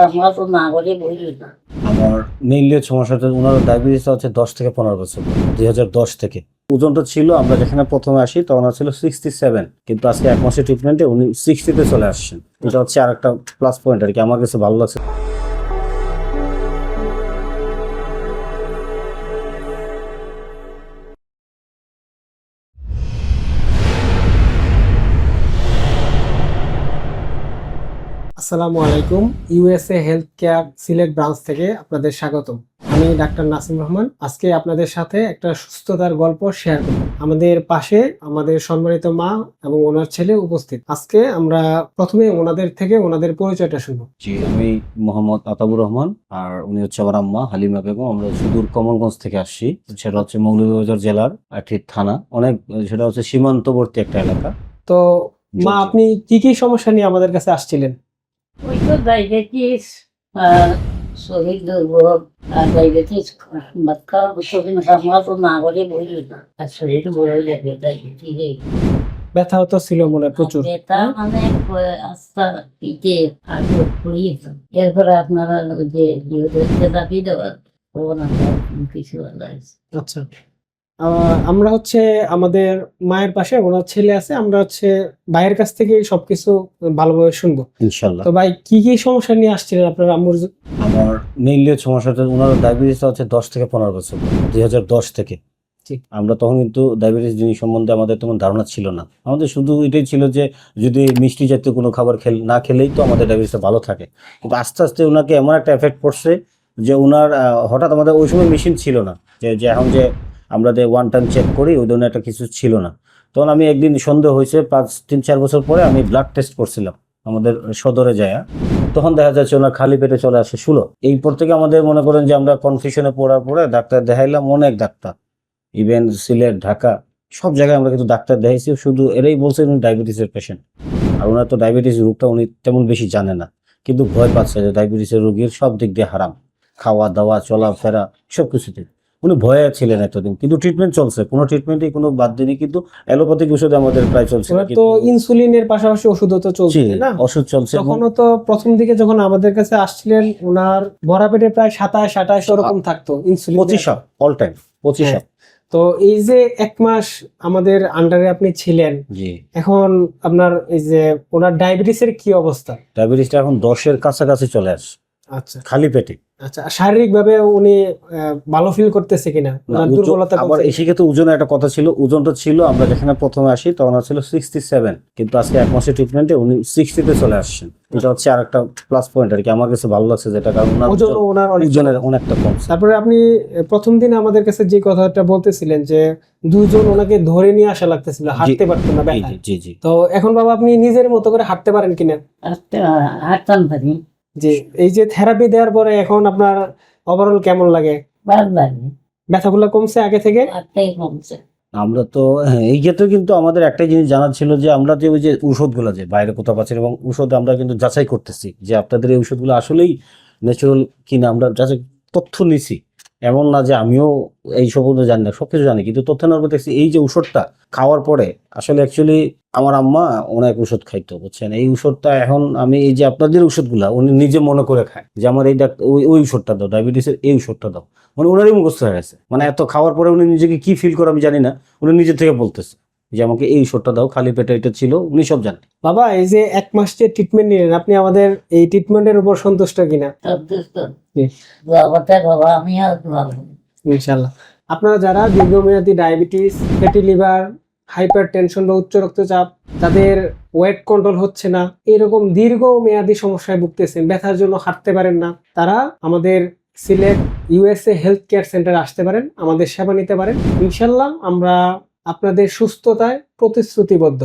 আর না করে বলি না আমার ওনার ডায়াবেটিসটা হচ্ছে দশ থেকে পনেরো বছর, দুই হাজার দশ থেকে। ওজনটা ছিল, আমরা যেখানে প্রথমে আসি, তখন ছিল সিক্সটি সেভেন কিন্তু আজকে এক মাসের ট্রিটমেন্টে উনি সিক্সটিতে চলে আসছেন। এটা হচ্ছে আর একটা প্লাস পয়েন্ট আর কি, আমার কাছে ভালো লাগছে। আসসালামু আলাইকুম USA health care Sylhet branch থেকে আপনাদের স্বাগতম। আমি ডাক্তার নাসিম রহমান। আজকে আপনাদের সাথে একটা সুস্থতার গল্প শেয়ার করব। আমাদের পাশে আমাদের সম্মানিত মা এবং ওনার ছেলে উপস্থিত। আজকে আমরা প্রথমে ওনাদের থেকে ওনাদের পরিচয়টা শুনব। জি আমি মোহাম্মদ আতাবুর রহমান আর উনি হচ্ছে আমার আম্মা হালিমা বেগম। আমরা সুদূর কমলগঞ্জ থেকে আসছি। সেটা হচ্ছে মৌলভীবাজার জেলার আঠির থানা। অনেক সেটা হচ্ছে সীমান্তবর্তী একটা এলাকা। তো মা আপনি কি কি সমস্যা নিয়ে আমাদের কাছে আসছিলেন? ওই তো ডায়াবেটিস শরীর দুর্বল আর ডায়াবেটিস ভাত খাওয়া শরীর খাওয়া তো না করে বলি না। আর শরীর বড় যাবে ডায়াবেটিস ব্যথা হতো ছিল মনে প্রচুর। বেতা মানে আস্থা পিঠে আর এরপরে আপনারা যে দেওয়ার ও না কিছু আলাদা আচ্ছা। আমরা হচ্ছে আমাদের মায়ের পাশে ওনার ছেলে আছে আমরা হচ্ছে ভাইয়ের কাছ থেকে সবকিছু ভালোভাবে শুনব। ইনশাল্লাহ। তো ভাই কি কি সমস্যা নিয়ে আসছিলেন আপনার আম্মুর আমার মেইনলি সমস্যাটা ওনার ডায়াবেটিসটা হচ্ছে দশ থেকে পনেরো বছর দুই হাজার দশ থেকে। ঠিক। আমরা তখন কিন্তু ডায়াবেটিস জিনিস সম্বন্ধে আমাদের তেমন ধারণা ছিল না। আমাদের শুধু এটাই ছিল যে যদি মিষ্টি জাতীয় কোনো খাবার খেল না খেলেই তো আমাদের ডায়াবেটিসটা ভালো থাকে। কিন্তু আস্তে আস্তে ওনাকে এমন একটা এফেক্ট পড়ছে যে ওনার হঠাৎ আমাদের ওই সময় মেশিন ছিল না। যে এখন যে আমরা যে ওয়ান টাইম চেক করি, ওই ধরনের একটা কিছু ছিল না। তখন আমি একদিন সন্দেহ হয়েছে, পাঁচ, তিন, চার বছর পরে আমি ব্লাড টেস্ট করছিলাম আমাদের সদরে যায়। তখন দেখা যাচ্ছে ওনার খালি পেটে চলে আসে শুলো। এই পর থেকে আমাদের মনে করেন যে আমরা কনফিউশনে পড়ার পরে ডাক্তার দেখাইলাম, অনেক ডাক্তার। ইভেন সিলেট, ঢাকা, সব জায়গায় আমরা কিন্তু ডাক্তার দেখাইছি, শুধু এরাই বলছে উনি ডায়াবেটিসের পেশেন্ট আর ওনার তো ডায়াবেটিস রোগটা উনি তেমন বেশি জানে না, কিন্তু ভয় পাচ্ছে যে ডায়াবেটিসের রোগীর সব দিক দিয়ে হারাম। খাওয়া দাওয়া চলাফেরা সব কিছুতে উনি ভয়ে ছিলেন এতদিন। কিন্তু ট্রিটমেন্ট চলছে। কোনো ট্রিটমেন্টই কোনো বাদ দিনই কিন্তু অ্যালোপ্যাথিক ওষুধ আমাদের প্রায় চলছে তো ইনসুলিনের পাশাপাশি ওষুধও তো চলছে না? ওষুধ চলছে। তখনও তো প্রথম দিকে যখন আমাদের কাছে আসছিলেন ওনার ভরা পেটে প্রায় সাতাশ আঠাশ ওরকম থাকতো ইনসুলিন পঁচিশ অল টাইম পঁচিশ হ্যাঁ। তো এই যে এক মাস আমাদের আন্ডারে আপনি ছিলেন জি। এখন আপনার এই যে ওনার ডায়াবেটিসের কি অবস্থা? ডায়াবেটিসটা এখন দশের কাছাকাছি চলে আসে আচ্ছা। খালি পেটে। আচ্ছা শারীরিক ভাবে উনি ভালো ফিল করতেছে কিনা? দুর্বলতা আবার ওজনের একটা কথা ছিল ওজনটা ছিল আমরা যেখানে প্রথমে আসি তখন ওনার ছিল সিক্সটি সেভেন কিন্তু আজকে এক মাসের ট্রিটমেন্টে উনি সিক্সটিতে চলে আসছেন। এটা হচ্ছে আর একটা প্লাস পয়েন্ট আর কি আমার কাছে ভালো লাগছে যেটা কারণ ওনার ওজন ওনার অনেক ওজনের অনেকটা কমছে। তারপরে আপনি প্রথম দিন আমাদের কাছে যে কথাটা বলতেছিলেন যে দুজন ওনাকে ধরে নিয়ে আসা লাগতেছিল হাঁটতে পারতো না জি জি জি জি। তো এখন বাবা আপনি নিজের মতো করে হাঁটতে পারেন কিনা? হাঁটতে হাঁটতাম পারি। যে এই যে থেরাপি দেওয়ার পরে এখন আপনার ওভারঅল কেমন লাগে? লাগে। ব্যথাগুলো কমছে আগে থেকে? কমছে। আমরা তো হ্যাঁ, এই ক্ষেত্রে কিন্তু আমাদের একটাই জিনিস জানার ছিল যে আমরা যে ওই যে ঔষধগুলো যে বাইরে কোথাও পাচ্ছি এবং ঔষধ আমরা কিন্তু যাচাই করতেছি যে আপনাদের এই ওষুধগুলো আসলেই ন্যাচুরাল কিনা আমরা যাচাই তথ্য নিছি। এমন না যে আমিও এই সব জানি না সবকিছু জানি কিন্তু তথ্য নেওয়ার পর দেখছি এই যে ওষুধটা খাওয়ার পরে আসলে অ্যাকচুয়ালি আমার আম্মা অনেক ওষুধ খাইতো বুঝছেন? এই ওষুধটা এখন আমি এই যে আপনাদের ওষুধগুলা উনি নিজে মনে করে খায় যে আমার এই ডাক্তার ওই ওই ওষুধটা দাও ডায়াবেটিসের এই ওষুধটা দাও। মানে ওনারই মুখস্থ হয়ে গেছে। মানে এত খাওয়ার পরে উনি নিজেকে কি ফিল করে আমি জানি না উনি নিজে থেকে বলতেছে যে আমাকে এই ওষুধটা দাও খালি পেটে এটা ছিল উনি সব জানেন বাবা এই যে এক মাস যে ট্রিটমেন্ট নিলেন আপনি আমাদের এই ট্রিটমেন্টের উপর সন্তুষ্ট কিনা? সন্তুষ্ট? বাবা আমি আর ইনশাল্লাহ আপনারা যারা দীর্ঘমেয়াদী diabetes fatty liver hypertension বা উচ্চ রক্তচাপ যাদের ওয়েট কন্ট্রোল হচ্ছে না। এরকম দীর্ঘ মেয়াদী সমস্যায় ভুগতেছেন, ব্যথার জন্য হাঁটতে পারেন না। তারা আমাদের সিলেট ইউএসএ হেলথ কেয়ার সেন্টারে আসতে পারেন, আমাদের সেবা নিতে পারেন। ইনশাল্লাহ আমরা আপনাদের সুস্থতায় প্রতিশ্রুতিবদ্ধ।